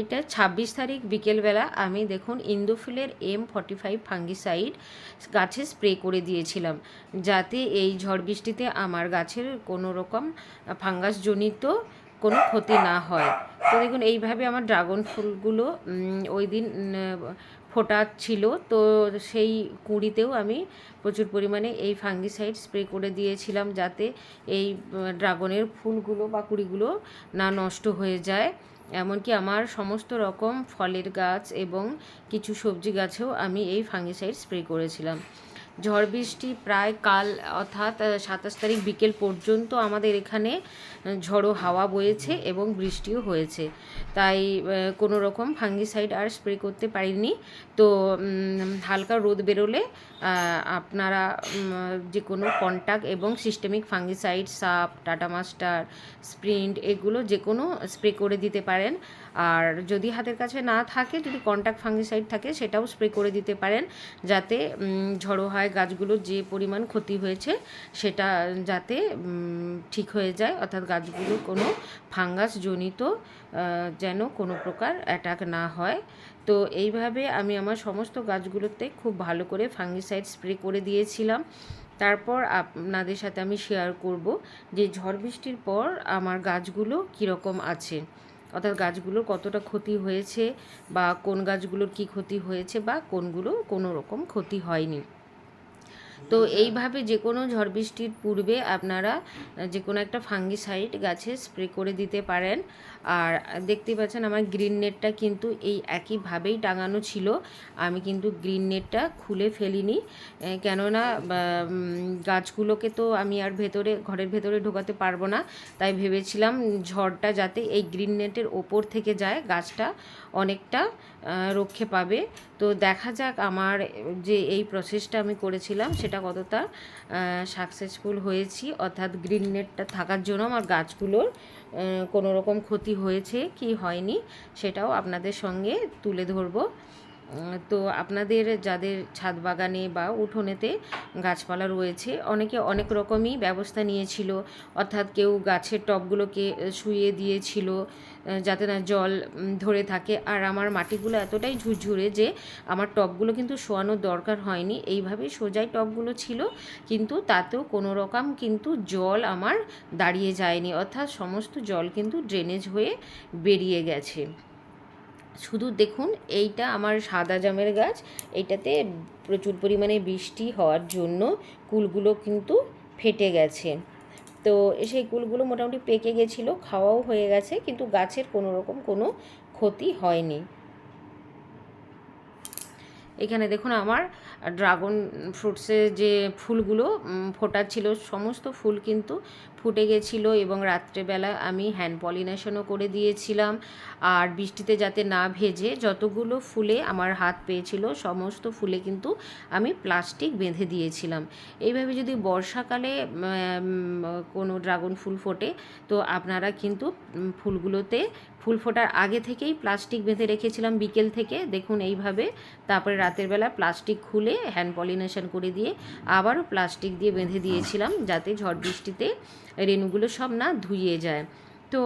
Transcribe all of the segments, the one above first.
এটা ছাব্বিশ তারিখ বিকেলবেলা আমি দেখুন ইন্দোফিলের এম ফর্টি ফাইভ ফাঙ্গিসাইড গাছে স্প্রে করে দিয়েছিলাম। যাতে এই ঝড় বৃষ্টিতে আমার গাছের কোনো রকম ফাঙ্গাসজনিত কোনো ক্ষতি না হয়। তো দেখুন, এইভাবে আমার ড্রাগন ফুলগুলো ওই দিন ফোটা ছিল। তো সেই কুঁড়িতেও আমি প্রচুর পরিমাণে এই ফাঙ্গিসাইড স্প্রে করে দিয়েছিলাম যাতে এই ড্রাগনের ফুলগুলো বা কুঁড়িগুলো না নষ্ট হয়ে যায়। এমনকি আমার সমস্ত রকম ফলের গাছ এবং কিছু সবজি গাছেও আমি এই ফাঙ্গিসাইড স্প্রে করেছিলাম। ঝড় বৃষ্টি প্রায় কাল অর্থাৎ সাতাশ তারিখ বিকেল পর্যন্ত আমাদের এখানে ঝড়ো হাওয়া বয়েছে এবং বৃষ্টিও হয়েছে। তাই কোনো রকম ফাঙ্গিসাইড আর স্প্রে করতে পারিনি। তো হালকা রোদ বেরোলে আপনারা যে কোনো কন্টাক্ট এবং systemic fungicide Saaf Tata master sprint এগুলো যে কোনো স্প্রে করে দিতে পারেন। আর যদি হাতের কাছে না থাকে যদি কন্টাক্ট ফাঙ্গিসাইড থাকে সেটাও স্প্রে করে দিতে পারেন। যাতে ঝড়ো হয় গাছগুলোর যে পরিমাণ ক্ষতি হয়েছে সেটা যাতে ঠিক হয়ে যায়। অর্থাৎ গাছগুলো কোনো ফাঙ্গাসজনিত আহ, যেন কোনো প্রকার অ্যাটাক না হয়। তো এইভাবে আমি আমার সমস্ত গাছগুলোতে খুব ভালো করে ফাঙ্গিসাইড স্প্রে করে দিয়েছিলাম। তারপর আপনাদের সাথে আমি শেয়ার করব যে ঝড় বৃষ্টির পর আমার গাছগুলো কীরকম আছে। অর্থাৎ গাছগুলোর কতটা ক্ষতি হয়েছে বা কোন গাছগুলোর কি ক্ষতি হয়েছে বা কোনগুলো কোনো রকম ক্ষতি হয়নি। তো এইভাবে যে কোনো ঝড় বৃষ্টির পূর্বে আপনারা যে কোনো একটা ফাঙ্গিসাইড গাছে স্প্রে করে দিতে পারেন। আর দেখতে পাচ্ছেন আমার গ্রিন নেটটা কিন্তু এই একইভাবেই টাঙানো ছিল। আমি কিন্তু গ্রিন নেটটা খুলে ফেলিনি। কেননা গাছগুলোকে তো আমি আর ভেতরে, ঘরের ভেতরে ঢোকাতে পারব না। তাই ভেবেছিলাম ঝড়টা যাতে এই গ্রিন নেটের ওপর থেকে যায়, গাছটা অনেকটা রক্ষে পাবে। তো দেখা যাক আমার যে এই প্রসেসটা আমি করেছিলাম, সেটা কতটা সাকসেসফুল হয়েছি। অর্থাৎ গ্রিন নেটটা থাকার জন্য আমার গাছগুলোর কোনো রকম ক্ষতি হয়েছে কি হয়নি সেটাও আপনাদের সঙ্গে তুলে ধরবো। তো আপনাদের যাদের ছাদ বাগানে বা উঠোনেতে গাছপালা রয়েছে, অনেকে অনেক রকমই ব্যবস্থা নিয়েছিল। অর্থাৎ কেউ গাছের টবগুলোকে শুইয়ে দিয়েছিল যাতে না জল ধরে থাকে। আর আমার মাটিগুলো এতটাই ঝুরঝুরে যে আমার টবগুলো কিন্তু শোয়ানোর দরকার হয়নি। এইভাবে সোজাই টবগুলো ছিল, কিন্তু তাতেও কোনো রকম কিন্তু জল আমার দাঁড়িয়ে যায়নি। অর্থাৎ সমস্ত জল কিন্তু ড্রেনেজ হয়ে বেরিয়ে গেছে। শুধু দেখুন, এইটা আমার সাদা জামের গাছ এইটাতে প্রচুর পরিমাণে বৃষ্টি হওয়ার জন্য কুলগুলো কিন্তু ফেটে গেছে। তো সেই কুলগুলো মোটামুটি পেকে গেছিল, খাওয়াও হয়ে গেছে, কিন্তু গাছের কোনো রকম কোনো ক্ষতি হয়নি। এখানে দেখুন আমার ড্রাগন ফ্রুটসের যে ফুলগুলো উম, ফোটাচ্ছিল সমস্ত ফুল কিন্তু ফুটে গেছিল এবং রাত্রেবেলা আমি হ্যান্ড পলিনেশনও করে দিয়েছিলাম। আর বৃষ্টিতে যাতে না ভেজে যতগুলো ফুলে আমার হাত পেয়েছিল সমস্ত ফুলে কিন্তু আমি প্লাস্টিক বেঁধে দিয়েছিলাম। এইভাবে যদি বর্ষাকালে কোনো ড্রাগন ফুল ফোটে তো আপনারা কিন্তু ফুলগুলোতে ফুল ফোটার আগে থেকেই প্লাস্টিক বেঁধে রেখেছিলাম বিকেল থেকে। দেখুন এইভাবে তারপরে রাতের বেলা প্লাস্টিক খুলে হ্যান্ড পলিনেশন করে দিয়ে আবারও প্লাস্টিক দিয়ে বেঁধে দিয়েছিলাম যাতে ঝড় বৃষ্টিতে রেণুগুলো সব না ধুইয়ে যায়। তো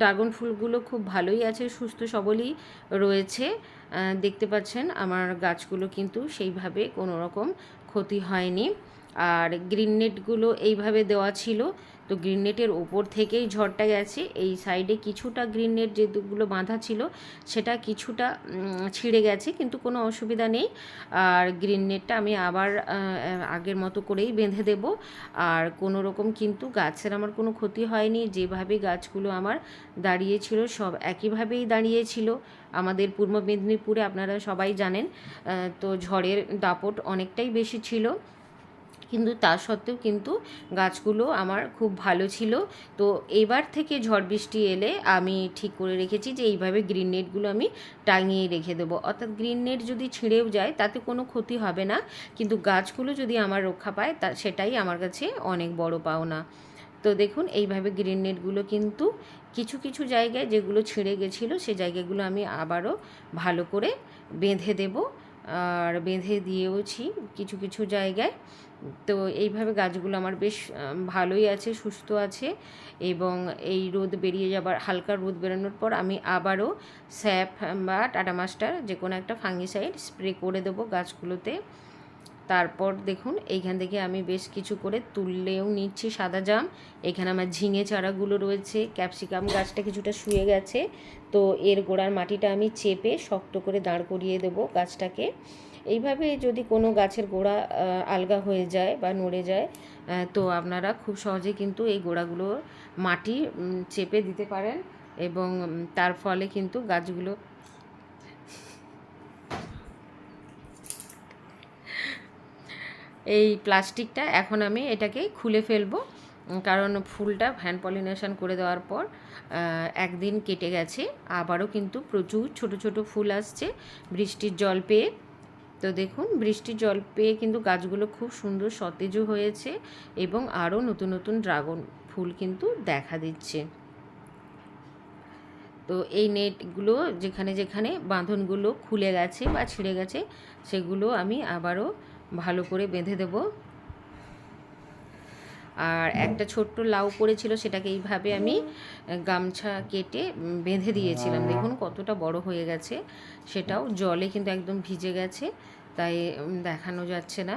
ড্রাগন ফুলগুলো খুব ভালোই আছে, সুস্থ সবলই রয়েছে। দেখতে পাচ্ছেন আমার গাছগুলো কিন্তু সেইভাবে কোনো রকম ক্ষতি হয়নি। আর গ্রিন নেটগুলো এইভাবে দেওয়া ছিল তো গ্রিন নেটের ওপর থেকেই ঝড়টা গেছে। এই সাইডে কিছুটা গ্রিন নেট যেগুলো বাঁধা ছিল, সেটা কিছুটা ছিঁড়ে গেছে, কিন্তু কোনো অসুবিধা নেই। আর গ্রিন নেটটা আমি আবার আগের মতো করেই বেঁধে দেব। আর কোনো রকম কিন্তু গাছের আমার কোনো ক্ষতি হয়নি। যেভাবে গাছগুলো আমার দাঁড়িয়েছিল, সব একইভাবেই দাঁড়িয়েছিল। আমাদের পূর্ব মেদিনীপুরে আপনারা সবাই জানেন তো ঝড়ের দাপট অনেকটাই বেশি ছিল। কিন্তু তা সত্ত্বেও কিন্তু গাছগুলো আমার খুব ভালো ছিল। তো এবার থেকে ঝড় বৃষ্টি এলে আমি ঠিক করে রেখেছি যে এইভাবে গ্রিন নেটগুলো আমি টাঙিয়ে রেখে দেবো। অর্থাৎ গ্রিন নেট যদি ছিঁড়েও যায় তাতে কোনো ক্ষতি হবে না। কিন্তু গাছগুলো যদি আমার রক্ষা পায় তা সেটাই আমার কাছে অনেক বড় পাওনা। তো দেখুন এইভাবে গ্রিন নেটগুলো কিন্তু কিছু কিছু জায়গায় যেগুলো ছিঁড়ে গেছিল সে জায়গাগুলো আমি আবারও ভালো করে বেঁধে দেব। আর বেঁধে দিয়েওছি কিছু কিছু জায়গায়। তো এইভাবে গাছগুলো আমার বেশ ভালোই আছে, সুস্থ আছে এবং এই রোদ বেরিয়ে যাবার, হালকা রোদ বেরোনোর পর আমি আবারও স্যাপ বা টাটা মাস্টার যে কোনো একটা ফাঙ্গিসাইড স্প্রে করে দেবো গাছগুলোতে। তারপর দেখুন, এইখান থেকে আমি বেশ কিছু করে তুললেও নিচ্ছি সাদা জাম। এখানে আমার ঝিঙে চারাগুলো রয়েছে, ক্যাপসিকাম গাছটা কিছুটা শুয়ে গেছে। তো এর গোড়ার মাটিটা আমি চেপে শক্ত করে দাঁড় করিয়ে দেবো গাছটাকে। এইভাবে যদি কোনো গাছের গোড়া আলগা হয়ে যায় বা নড়ে যায় তো আপনারা খুব সহজে কিন্তু এই গোড়াগুলো মাটি চেপে দিতে পারেন এবং তার ফলে কিন্তু গাছগুলো এই প্লাস্টিকটা এখন আমি এটাকে খুলে ফেলব কারণ ফুলটা ফ্যান পলিনেশন করে দেওয়ার পর একদিন কেটে গেছে। আবারও কিন্তু প্রচুর ছোট ছোট ফুল আসছে। বৃষ্টির জল পেয়ে, তো দেখুন, বৃষ্টির জল পেয়ে কিন্তু গাছগুলো খুব সুন্দর সতেজও হয়েছে এবং আরও নতুন নতুন ড্রাগন ফুল কিন্তু দেখা দিচ্ছে। তো এই নেটগুলো যেখানে যেখানে বাঁধনগুলো খুলে গেছে বা ছিঁড়ে গেছে, সেগুলো আমি আবারও ভালো করে বেঁধে দেব। আর একটা ছোট্ট লাউ পড়েছিল সেটাকে এইভাবে আমি গামছা কেটে বেঁধে দিয়েছিলাম। দেখুন কতটা বড় হয়ে গেছে সেটাও জলে কিন্তু একদম ভিজে গেছে তাই দেখানো যাচ্ছে না।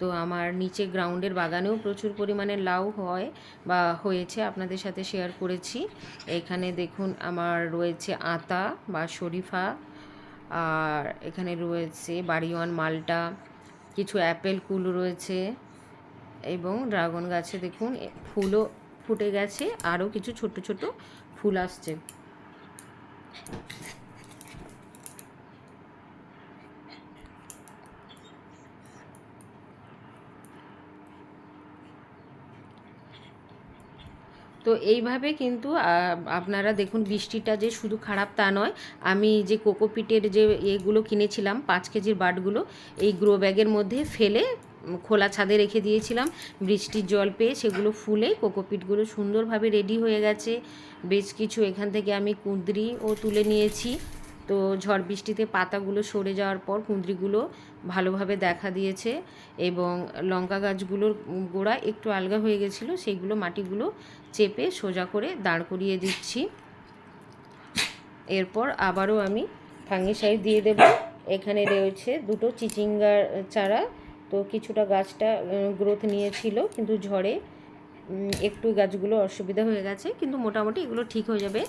তো আমার নিচে গ্রাউন্ডের বাগানেও প্রচুর পরিমাণে লাউ হয় বা হয়েছে আপনাদের সাথে শেয়ার করেছি। এখানে দেখুন আমার রয়েছে আতা বা শরীফা আর এখানে রয়েছে বাড়িওয়ান মালটা কিছু অ্যাপেল কুল রয়েছে এবং ড্রাগন গাছে দেখুন ফুলও ফুটে গেছে, আরও কিছু ছোট ছোট ফুল আসছে। তো এইভাবে কিন্তু আপনারা দেখুন বৃষ্টিটা যে শুধু খারাপ তা নয়, আমি যে কোকোপিটের যে এগুলো কিনেছিলাম, পাঁচ কেজির বাটগুলো, এই গ্রো ব্যাগের মধ্যে ফেলে খোলা ছাদে রেখে দিয়েছিলাম। বৃষ্টির জল পেয়ে সেগুলো ফুলে কোকোপিটগুলো সুন্দরভাবে রেডি হয়ে গেছে। বেশ কিছু এখান থেকে আমি কুঁদরিও তুলে নিয়েছি। তো ঝড় বৃষ্টিতে পাতাগুলো সরে যাওয়ার পর কুঁদরিগুলো ভালোভাবে দেখা দিয়েছে এবং লঙ্কা গাছগুলোর গোড়া একটু আলগা হয়ে গেছিল, সেইগুলো মাটিগুলো চেপে সোজা করে দাঁড় করিয়ে দিচ্ছি। এরপর আবারও আমি ফাঙ্গিসাইড দিয়ে দেব। এখানে রয়েছে দুটো চিচিঙ্গার চারা, তো কিছুটা গাছটা গ্রোথ নিয়েছিল, কিন্তু ঝড়ে একটু গাছগুলো অসুবিধা হয়ে গেছে, কিন্তু মোটামুটি এগুলো ঠিক হয়ে যাবে।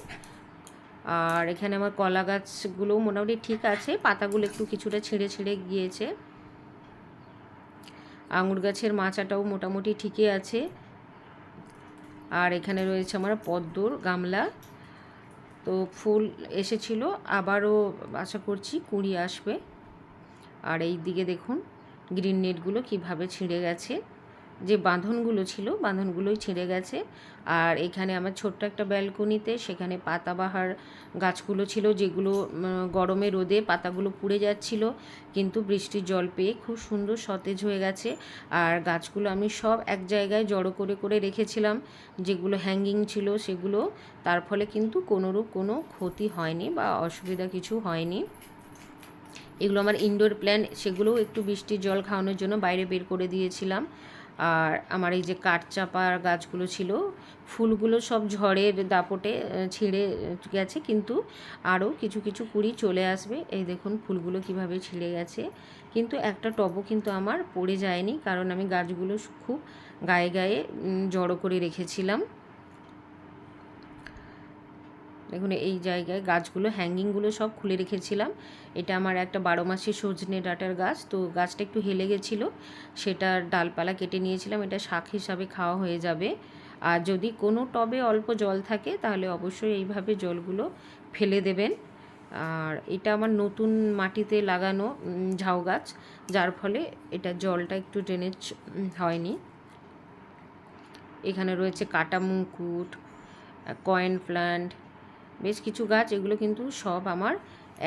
আর এখানে আমার কলা গাছগুলো মোটামুটি ঠিক আছে, পাতাগুলো একটু কিছুটা ছিঁড়ে ছিঁড়ে গিয়েছে। আঙুর গাছের মাচাটাও মোটামুটি ঠিকই আছে। আর এখানে রয়েছে আমার পদ্মর গামলা। তো ফুল এসেছিল, আবারও আশা করছি কুড়ি আসবে। আর এই দিকে দেখুন, গ্রিন নেটগুলো কীভাবে ছিঁড়ে গেছে। যে বাঁধনগুলো ছিল, বাঁধনগুলোই ছিঁড়ে গেছে। আর এখানে আমার ছোট্ট একটা ব্যালকনিতে সেখানে পাতাবাহার গাছগুলো ছিল যেগুলো গরমে রোদে পাতাগুলো পুড়ে যাচ্ছিল। কিন্তু বৃষ্টির জল পেয়ে খুব সুন্দর সতেজ হয়ে গেছে। আর গাছগুলো আমি সব এক জায়গায় জড়ো করে করে রেখেছিলাম। যেগুলো হ্যাঙ্গিং ছিল সেগুলো, তার ফলে কিন্তু কোনোরূপ কোনো ক্ষতি হয়নি বা অসুবিধা কিছু হয়নি। এগুলো আমার ইনডোর প্ল্যান সেগুলোও একটু বৃষ্টির জল খাওয়ানোর জন্য বাইরে বের করে দিয়েছিলাম। আর আমার এই যে কাঠচাপার গাছগুলো ছিল, ফুলগুলো সব ঝড়ের দাপটে ছিঁড়ে গেছে, কিন্তু আরও কিছু কিছু কুড়ি চলে আসবে। এই দেখুন ফুলগুলো কীভাবে ছিঁড়ে গেছে। কিন্তু একটা টবও কিন্তু আমার পড়ে যায়নি, কারণ আমি গাছগুলো খুব গায়ে গায়ে জড়ো করে রেখেছিলাম। দেখুন, এই জায়গায় গাছগুলো হ্যাঙ্গিংগুলো সব খুলে রেখেছিলাম। এটা আমার একটা বারো মাসি সজনে ডাঁটার গাছ, তো গাছটা একটু হেলে গেছিল। সেটার ডালপালা কেটে নিয়েছিলাম, এটা শাক হিসাবে খাওয়া হয়ে যাবে। আর যদি কোনো টবে অল্প জল থাকে, তাহলে অবশ্যই এইভাবে জলগুলো ফেলে দেবেন। আর এটা আমার নতুন মাটিতে লাগানো ঝাউ গাছ, যার ফলে এটা জলটা একটু ড্রেনেজ হয়নি। এখানে রয়েছে কাটা মুকুট কয়েন প্ল্যান্ট বেশ কিছু গাছ, এগুলো কিন্তু সব আমার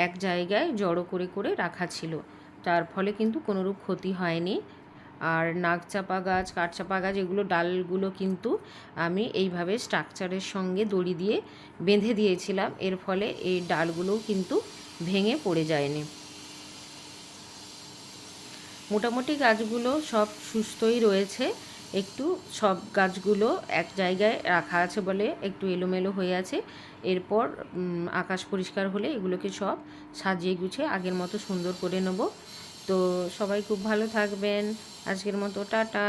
এক জায়গায় জড়ো করে করে রাখা ছিল। তার ফলে কিন্তু কোনোরূপ ক্ষতি হয়নি। আর নাগচাপা গাছ, কাঠচাপা গাছ, এগুলো ডালগুলো কিন্তু আমি এইভাবে স্ট্রাকচারের সঙ্গে দড়ি দিয়ে বেঁধে দিয়েছিলাম। এর ফলে এই ডালগুলোও কিন্তু ভেঙে পড়ে যায়নি। মোটামুটি গাছগুলো সব সুস্থই রয়েছে। একটু সব গাছগুলো এক জায়গায় রাখা আছে বলে একটু এলোমেলো হয়ে আছে। এরপর আকাশ পরিষ্কার হলে এগুলোকে সব সাজিয়ে গুছিয়ে আগের মতো সুন্দর করে নেব। তো সবাই খুব ভালো থাকবেন। আজকের মতো টাটা।